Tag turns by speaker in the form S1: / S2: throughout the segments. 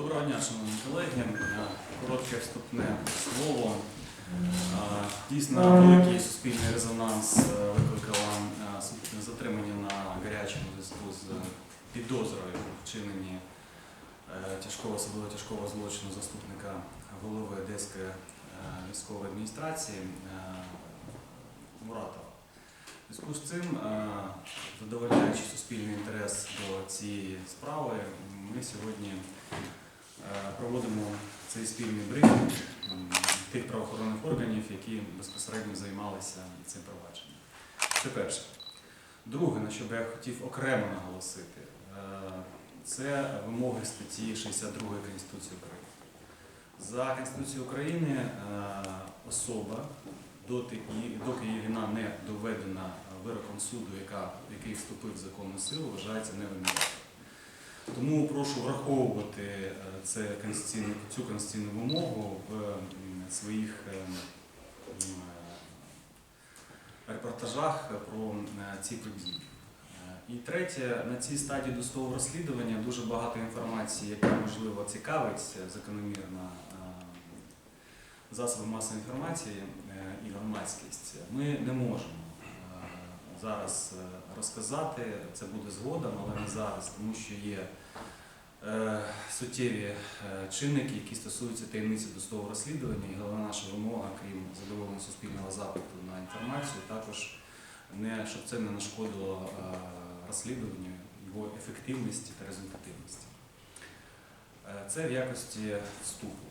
S1: Доброго дня, шановні колеги. Е, Коротке вступне слово. Е, Дійсно, великий суспільний резонанс е, викликало су- затримання на гарячому зв'язку з підозрою вчиненні тяжкого, особливо тяжкого злочину заступника голови Одеської військової адміністрації Муратова. В зв'язку з цим, задовольняючи суспільний інтерес до цієї справи, ми сьогодні проводимо цей спільний брифінг тих правоохоронних органів, які безпосередньо займалися цим провадженням. Це перше. Друге, на що би я хотів окремо наголосити, е, це вимоги статті 62 Конституції України. За Конституцією України е, особа, доки її вина не доведена вироком суду, який вступив в законну силу, вважається невинною. Тому прошу враховувати е, це конституційну, цю конституційну вимогу в своїх е, е, репортажах про ці події. І третє, на цій стадії досудового розслідування дуже багато інформації, яка можливо цікавить закономірно засоби масової інформації і громадськість. Ми не можемо зараз е, розказати, це буде згодом, але не зараз, тому що є е, суттєві е, чинники, які стосуються таємниці досудового розслідування, і головна наша вимога, крім задоволення суспільного запиту на інформацію, також не щоб це не нашкодило розслідуванню, його ефективності та результативності. Це в якості вступу.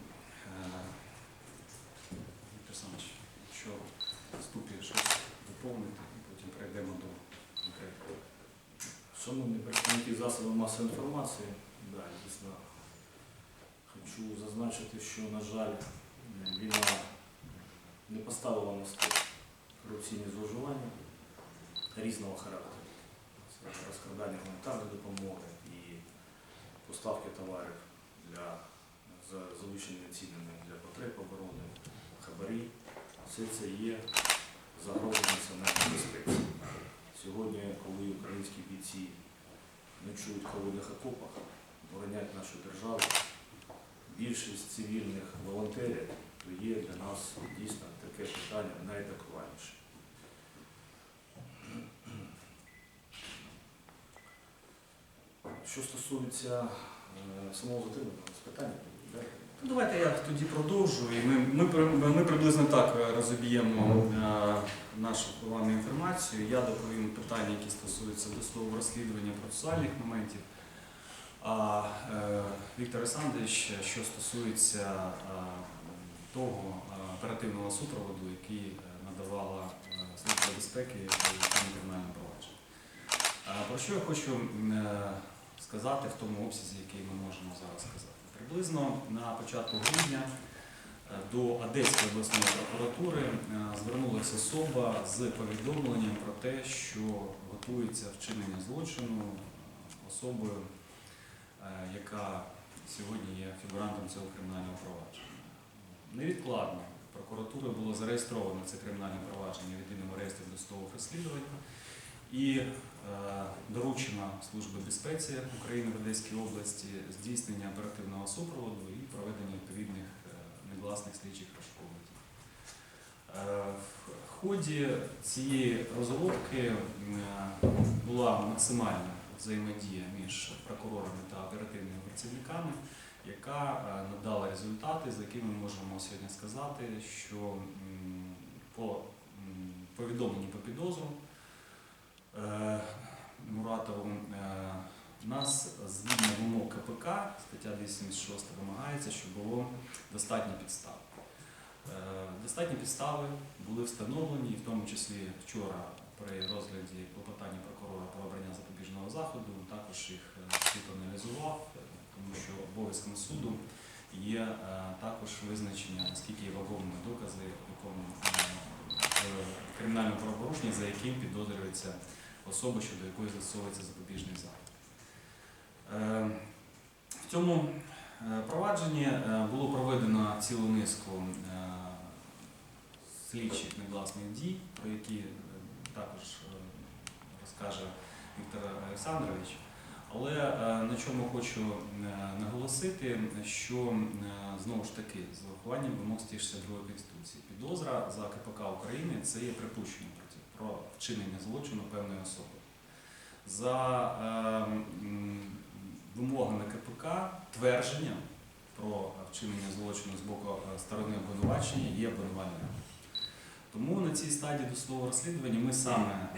S1: Віктор Олександрович, якщо вступі щось доповнити, потім перейдемо до конкретного.
S2: Шановні представники засобів масової інформації, да, дійсно хочу зазначити, що, на жаль, війна не поставила на стіл корупційні зловживання різного характеру. Це розкрадання гуманітарної допомоги і поставки товарів для за завищеними цінами для потреб оборони, хабарі. Все це є загрозою національної безпеці. Сьогодні, коли українські бійці ночують в холодних окопах, боронять нашу державу, більшість цивільних волонтерів, то є для нас дійсно таке питання найактуальніше. Що стосується е, самого затримання, питання.
S1: Ну, Давайте я тоді продовжу. І ми, ми, ми приблизно так е, розоб'ємо е, нашу вами інформацію. Я доповім питання, які стосуються досудового розслідування процесуальних моментів. А е, Віктор Олександрович, що стосується е, того е, оперативного супроводу, який надавала е, Служба безпеки цьому кримінальному провадженні. Е, Про що я хочу е, сказати в тому обсязі, який ми можемо зараз сказати. Приблизно на початку грудня е, до Одеської обласної прокуратури е, звернулася особа з повідомленням про те, що готується вчинення злочину е, особою, яка сьогодні є фігурантом цього кримінального провадження. Невідкладно прокуратурою було зареєстровано це кримінальне провадження в єдиному реєстрі досудових розслідувань і е, доручено Службі безпеці України в Одеській області здійснення оперативного супроводу і проведення відповідних е, негласних слідчих розшуковувань. Е, В ході цієї розробки була максимальна взаємодія між прокурорами та оперативними працівниками, яка надала результати, за якими ми можемо сьогодні сказати, що по м, повідомленню по підозру е, Муратову е, нас згідно вимог КПК, стаття 276 вимагається, щоб було достатньо підстав. Е, Достатні підстави були встановлені, в тому числі вчора при розгляді клопотання прокурора про обрання запобіжного заходу також їх суд аналізував, тому що обов'язком суду є також визначення, наскільки є вагомими докази в кримінальному правопорушенні, за яким підозрюється особа, щодо якої застосовується запобіжний захід. Е, В цьому е, провадженні е, було проведено цілу низку слідчих негласних дій, про які також розкаже Віктор Олександрович. Але на чому хочу наголосити, що знову ж таки з урахуванням вимог 162 Конституції підозра за КПК України це є припущення про вчинення злочину певної особи. За е, вимогами КПК твердження про вчинення злочину з боку е, сторони обвинувачення є обвинувальним. Тому на цій стадії досудового розслідування ми саме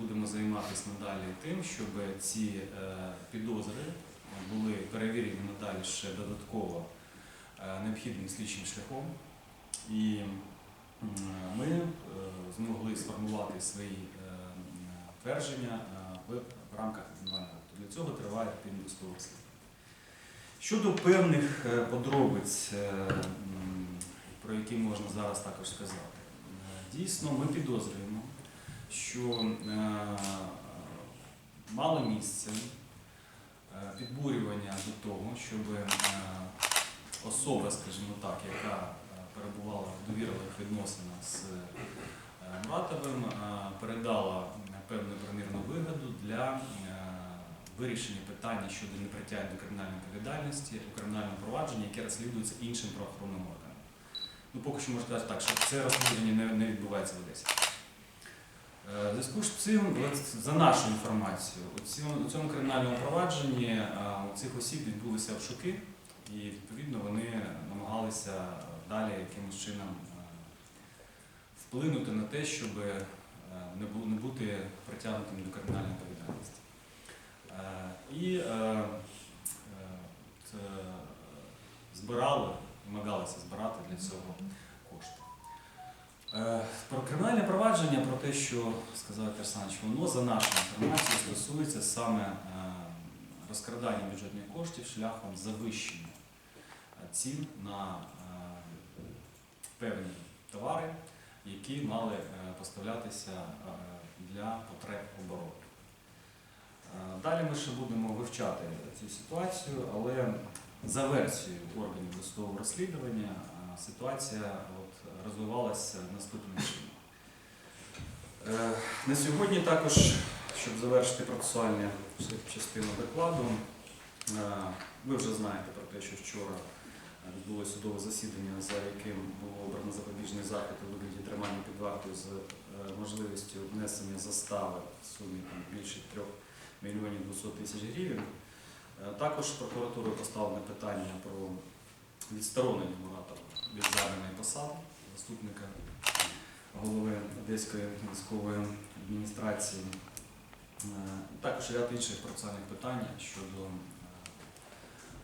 S1: будемо займатися надалі тим, щоб ці е, підозри були перевірені надалі ще додатково е, необхідним слідчим шляхом. І ми е, змогли сформувати свої е, твердження е, в рамках акту. Для цього триває активне досудове розслідування. Щодо певних подробиць, про які можна зараз також сказати. Дійсно, ми підозрюємо, що мало місця е, підбурювання до того, щоб особа, скажімо так, яка перебувала в довірливих відносинах з е, Муратовим, передала певну примірну вигоду для е, вирішення питання щодо непритягнення до кримінальної відповідальності у кримінальному провадженні, яке розслідується іншим правоохоронним органом. Ну, поки що можу сказати так, що це розслідування не, відбувається в Одесі. Е, В зв'язку з цим, за нашою інформацією, у цьому, кримінальному провадженні у цих осіб відбулися обшуки, і відповідно вони намагалися далі якимось чином е, вплинути на те, щоб е, не бути притягнутим до кримінальної відповідальності. Е, І збирали, намагалися збирати для цього кошти. Про кримінальне провадження, про те, що сказав Олександрович, воно за нашою інформацією стосується саме розкрадання бюджетних коштів шляхом завищення цін на певні товари, які мали е, поставлятися е, для потреб оборони. Е, Далі ми ще будемо вивчати цю ситуацію, але за версією органів досудового розслідування ситуація от, розвивалася наступним чином. На сьогодні також, щоб завершити процесуальну частину докладу, ви вже знаєте про те, що вчора відбулося судове засідання, за яким було обрано запобіжний захід у вигляді тримання під вартою з е, можливістю внесення застави в сумі там, більше 3 мільйонів 200 тисяч гривень. Е, Також прокуратурою поставлене питання про відсторонення Муратова від займаної посади заступника голови Одеської військової адміністрації. Е, Також ряд інших процесуальних питань щодо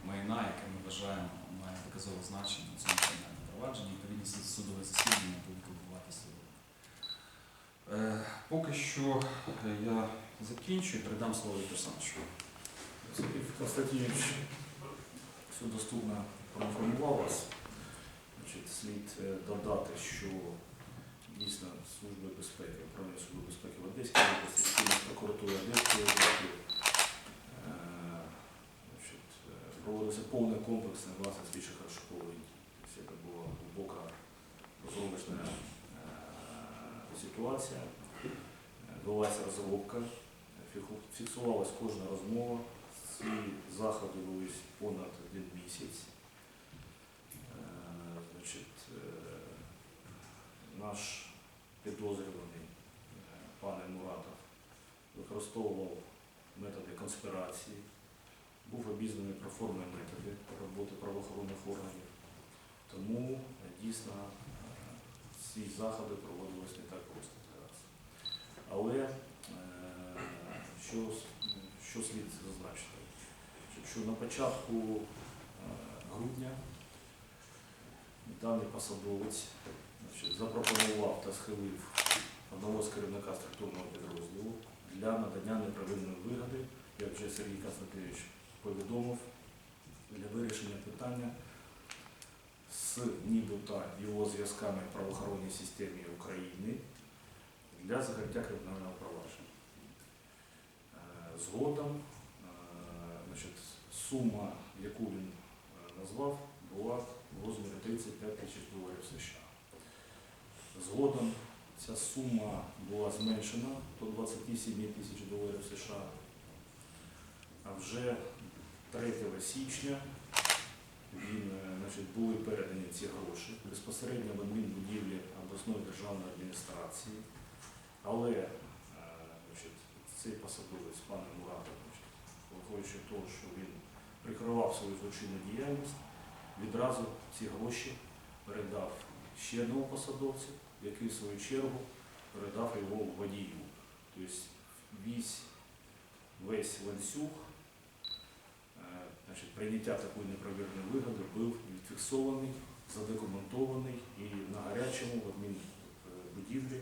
S1: майна, яке ми вважаємо має доказове значення у цьому кримінальному провадженні. Відповідно, судове засідання буде відбуватися. Е, Поки що е, я закінчу і передам слово Віктору Олександровичу.
S2: Сергій Константинович все доступно проінформував вас. Значить, слід е, додати, що дійсно Служби безпеки, управління Служби безпеки в Одеській області, спільно Одеської області е, значить, е, проводився повне комплексне власне слідчих розшукових дій. Тобто Це була глибока розробочна е, ситуація, велася розробка, фіксувалась кожна розмова. Ці заходи велись понад один місяць. Е, Значить, е, наш підозрюваний е, пан Муратов використовував методи конспірації, був обізнаний про форми методи роботи правоохоронних органів. Тому е, дійсно е, ці заходи проводились не так просто зараз. Але е, що, що слід зазначити? Що- на початку грудня даний посадовець запропонував та схилив одного з керівника структурного підрозділу для надання неправильної вигоди, як вже Сергій Константинович повідомив, для вирішення питання з нібито його зв'язками в правоохоронній системі України для закриття кримінального провадження. Е, Згодом е, значить, сума, яку він е, назвав, була в розмірі 35 тисяч доларів США. Згодом ця сума була зменшена до 27 тисяч доларів США. А вже 3 січня він, е, значить, були передані ці гроші безпосередньо в адмінбудівлі обласної державної адміністрації. Але е, значить, цей посадовець, пан Муратов, виходячи того, що він прикривав свою злочинну діяльність, відразу ці гроші передав ще одному посадовцю, який в свою чергу передав його водію. Тобто весь, ланцюг значить, прийняття такої неправірної вигоди був відфіксований, задокументований і на гарячому в адмінбудівлі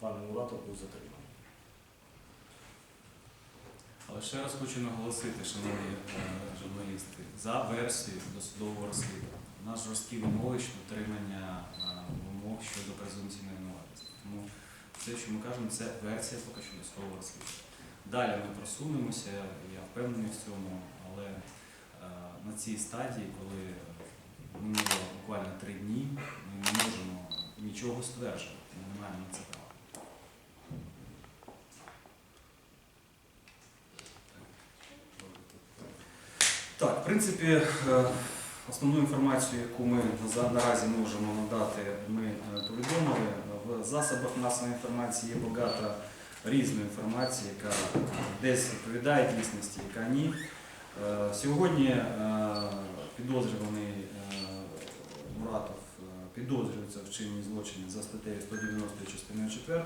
S2: пан Муратов був затриманий.
S1: Але ще раз хочу наголосити, шановні е, журналісти, за версією досудового розслідування. У нас жорсткий вимоги щодо дотримання е, вимог щодо презумпції невинуватості. Тому все, що ми кажемо, це версія поки що досудового розслідування. Далі ми просунемося, я впевнений в цьому, але на цій стадії, коли минуло буквально три дні, ми не можемо нічого стверджувати, ми не маємо на це права. Так, в принципі, е, основну інформацію, яку ми наразі можемо надати, ми е, повідомили. В засобах масової інформації є багато різної інформації, яка десь відповідає дійсності, яка ні. Е, Сьогодні е, підозрюваний е, Муратов підозрюється в вчиненні злочинів за статтею 190 частиною 4.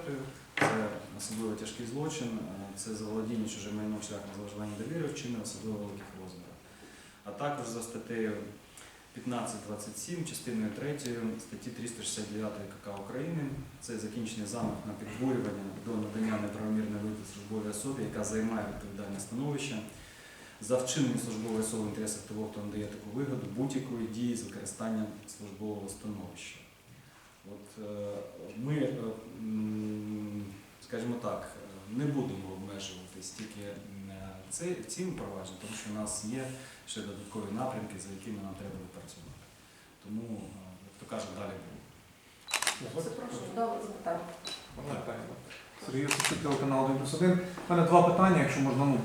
S1: Це особливо тяжкий злочин, це заволодіння чужим майном шляхом зловживання довіри вчинення особливо великих розмірів. А також за статтею 1527, частиною 3 статті 369 КК України це закінчення замах на підбурювання до надання неправомірної вигоди службовій особі, яка займає відповідальне становище за вчинення службової особи в інтересах того, хто надає таку вигоду будь-якої дії з використанням службового становища. От е, ми, е, скажімо так, не будемо обмежуватись тільки е, цим провадженням, тому що у нас є ще додаткові напрямки, за якими нам треба відпрацювати. Тому, як то кажуть, далі буде.
S3: Запрошую до запитання.
S4: Сергій Осипчук, телеканал 1 плюс 1. У мене два питання, якщо можна ну,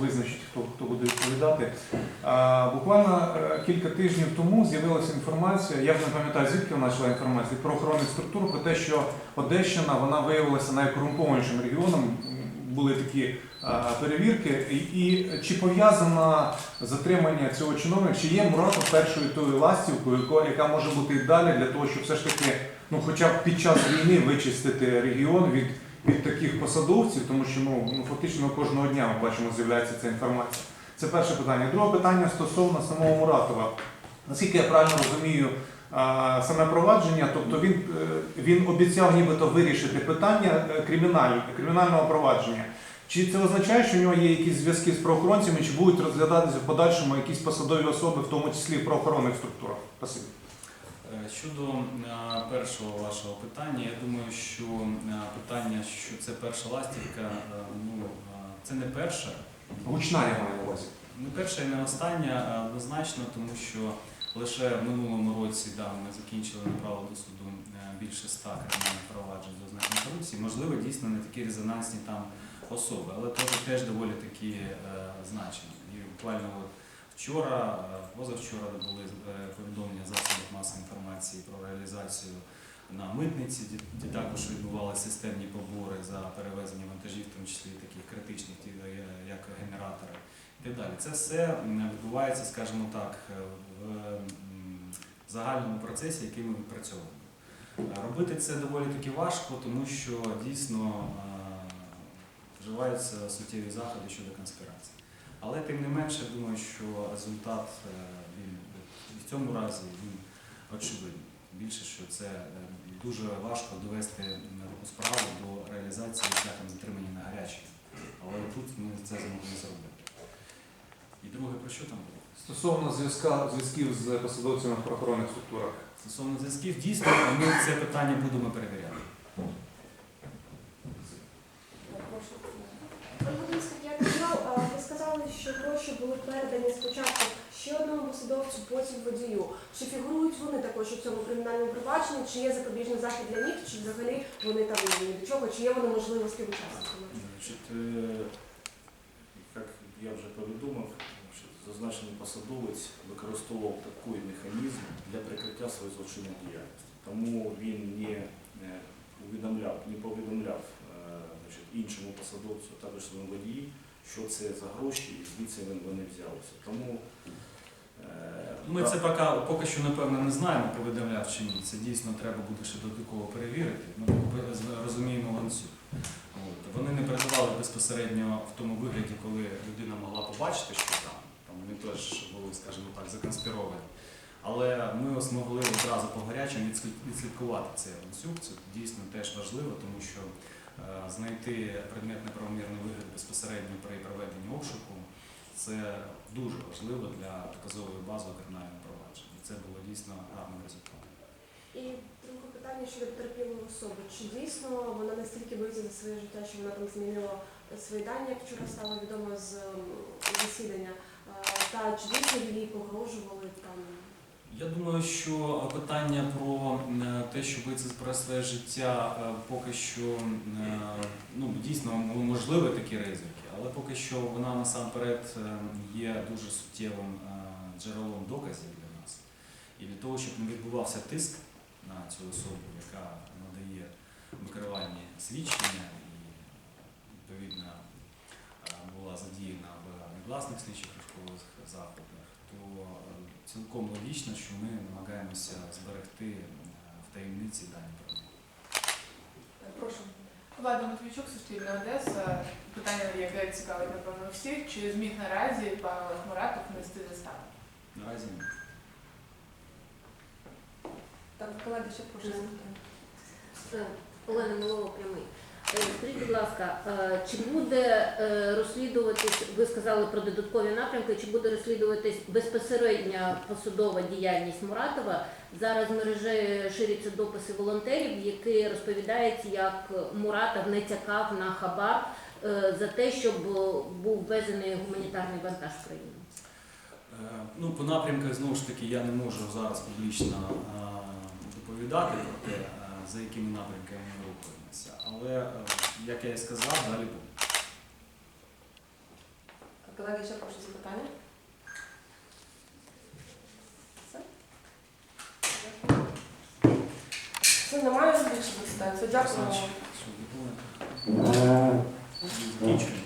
S4: визначити, хто, хто буде відповідати. А, буквально е, кілька тижнів тому з'явилася інформація, я вже не пам'ятаю, звідки вона йшла інформація, від правоохоронних структур про те, що Одещина вона виявилася найкорумпованішим регіоном. Були такі а, перевірки. І, і чи пов'язано затримання цього чиновника, чи є Муратов першою тою ластівкою, яка може бути і далі для того, щоб все ж таки ну, хоча б під час війни вичистити регіон від, від таких посадовців, тому що ну, ну, фактично кожного дня ми бачимо, з'являється ця інформація. Це перше питання. Друге питання стосовно самого Муратова. Наскільки я правильно розумію, саме провадження, тобто він, е, він обіцяв нібито вирішити питання е, кримінального провадження. Чи це означає, що у нього є якісь зв'язки з правоохоронцями, чи будуть розглядатися в подальшому якісь посадові особи, в тому числі в правоохоронних структурах? Спасибі.
S1: Е, Щодо е, першого вашого питання, я думаю, що е, питання, що це перша ластівка, ну це не перша.
S4: Гучна я маю на увазі.
S1: Не перша і не остання однозначно, тому що лише в минулому році да, ми закінчили направо до суду більше ста кримінальних проваджень за ознаками корупції. Можливо, дійсно не такі резонансні там особи, але теж, теж доволі такі е, значені. І буквально от вчора, позавчора були е, повідомлення засобів масової інформації про реалізацію на митниці, де, також відбувалися системні побори за перевезення вантажів, в тому числі таких критичних, е, як генератори і так далі. Це все відбувається, скажімо так, е, в загальному процесі, який ми відпрацьовуємо. Робити це доволі таки важко, тому що дійсно вживаються суттєві заходи щодо конспірації. Але тим не менше, думаю, що результат е, він в цьому разі він очевидний. Більше, що це е, дуже важко довести справу до реалізації шляхом затримання на гарячій. Але тут ми це змогли зробити. І друге, про що там було?
S4: Стосовно зв'язка зв'язків з посадовцями в правоохоронних структурах.
S1: Стосовно зв'язків, дійсно, ми це питання будемо перевіряти.
S3: Пане я казав, ви сказали, що гроші були передані спочатку ще одному посадовцю, потім водію. Чи фігурують вони також у цьому кримінальному провадженні, чи є запобіжний захід для них, чи взагалі вони там ні до чого, чи є вони можливо співучасниками?
S2: Значит, э, как, я вже повідомив, зазначений посадовець використовував такий механізм для прикриття своєї злочинної діяльності. Тому він не е, увідомляв, не повідомляв е, значить, іншому посадовцю, також своєму водії, що це за гроші і звідси вони- взялися. Тому е,
S1: Ми це поки, поки що напевно не знаємо, повідомляв чи ні. Це дійсно треба буде ще додатково перевірити. Ми розуміємо ланцюг. Вони не передавали безпосередньо в тому вигляді, коли людина могла побачити, що там, там вони теж були, скажімо так, законспіровані. Але ми ось могли одразу по гарячому відслідкувати цей ланцюг. Це дійсно теж важливо, тому що знайти предмет неправомірний вигляд безпосередньо при проведенні обшуку це дуже важливо для доказової бази у кримінальному провадженні. І Це було дійсно гарним результатом.
S3: І друге питання щодо потерпілої особи. Чи дійсно вона настільки боїться за своє життя, що вона там змінила свої дані, як вчора стало відомо з засідання? Е, Та чи дійсно їй погрожували там?
S1: Я думаю, що питання про е, те, що боїться про своє життя, е, поки що е, ну, дійсно можливі такі ризики, але поки що вона насамперед є дуже суттєвим джерелом доказів для нас. І для того, щоб не відбувався тиск на цю особу, яка надає викривальні свідчення і відповідно була задіяна в негласних слідчих розшукових заходах, цілком логічно, що ми намагаємося зберегти е, в таємниці дані про неї.
S5: Прошу. Влада Матвійчук, Суспільне Одеса. Питання, яке цікавить, напевно, всіх. Чи зміг наразі пан Олег Муратов внести заставу?
S1: Наразі ні.
S6: Так, колеги, ще прошу запитання. Е, Олена Милова прямий. Е, Скажіть, будь ласка, е, чи буде е, розслідуватись, ви сказали про додаткові напрямки, чи буде розслідуватись безпосередня посудова діяльність Муратова? Зараз в мережі ширяться дописи волонтерів, які розповідається, як Муратов не тякав на хабар за те, щоб був ввезений гуманітарний вантаж в країну.
S1: Ну, по напрямках, знову ж таки, я не можу зараз публічно доповідати про те, за якими напрямками рухаємося. Але, е, як я і сказав, далі буде.
S6: Колеги, ще прошу запитання. Все?
S3: Це немає більше питань. Це дякую.
S1: Документи? Закінчуємо.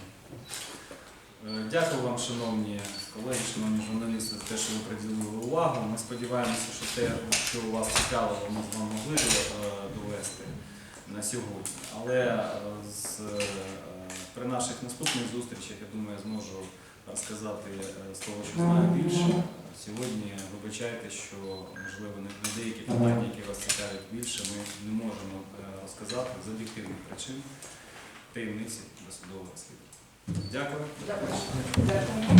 S1: Е, Дякую вам, шановні колеги, шановні журналісти, за те, що ви приділили увагу. Ми сподіваємося, що те, що вас цікавило, ми з вами могли е, довести на сьогодні. Але е, з, е, при наших наступних зустрічах, я думаю, я зможу розказати е, з того, що знаю більше. Сьогодні вибачайте, що можливо на на деякі питання, які вас цікавлять більше, ми не можемо розказати з об'єктивних причин таємниці досудового. Дякую.
S3: Дякую.
S6: Дякую.